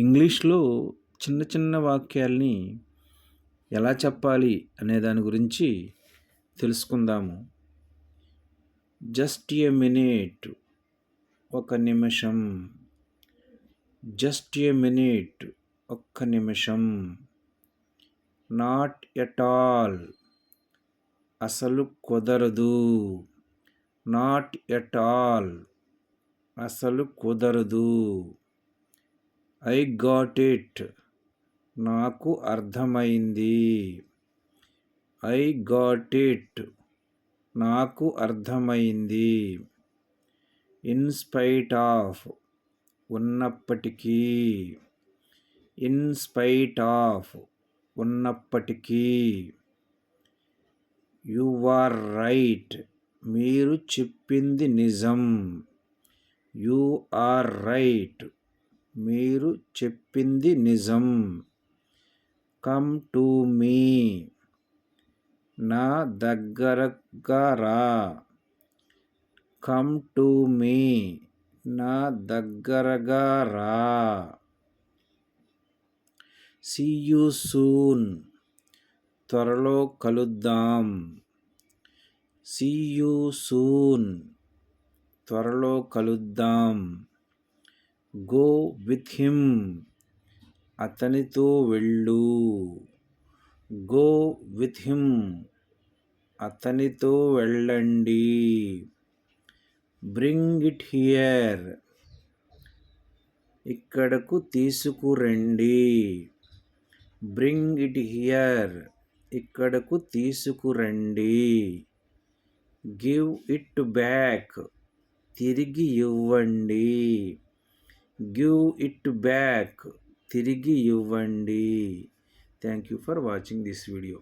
ఇంగ్లీష్లో చిన్న చిన్న వాక్యాల్ని ఎలా చెప్పాలి అనే దాని గురించి తెలుసుకుందాము. జస్ట్ ఏ మినిట్ ఒక నిమిషం. జస్ట్ ఏ మినిట్ ఒక్క నిమిషం. Not at all. అసలు కుదరదు. Not at all. అసలు కుదరదు. ఐ గాట్ ఇట్ నాకు అర్థమైంది. ఐ గాట్ ఇట్ నాకు అర్థమైంది. ఇన్ స్పైట్ ఆఫ్ ఉన్నప్పటికీ ఇన్ స్పైట్ ఆఫ్ ఉన్నప్పటికీ యు ఆర్ రైట్ మీరు చెప్పింది నిజం. యు ఆర్ రైట్ మీరు చెప్పింది నిజం. Come to me. నా దగ్గరగా రా. Come to me. నా దగ్గరగా రా. See you soon. త్వరలో కలుద్దాం. See you soon. త్వరలో కలుద్దాం. Go with him. అతనితో వెళ్ళు. Go with him. అతనితో వెళ్ళండి. Bring it here. ఇక్కడకు తీసుకురండి. Bring it here. ఇక్కడకు తీసుకురండి. Give it back. తిరిగి ఇవ్వండి. Give it back. తిరిగి ఇవ్వండి. Thank you for watching this video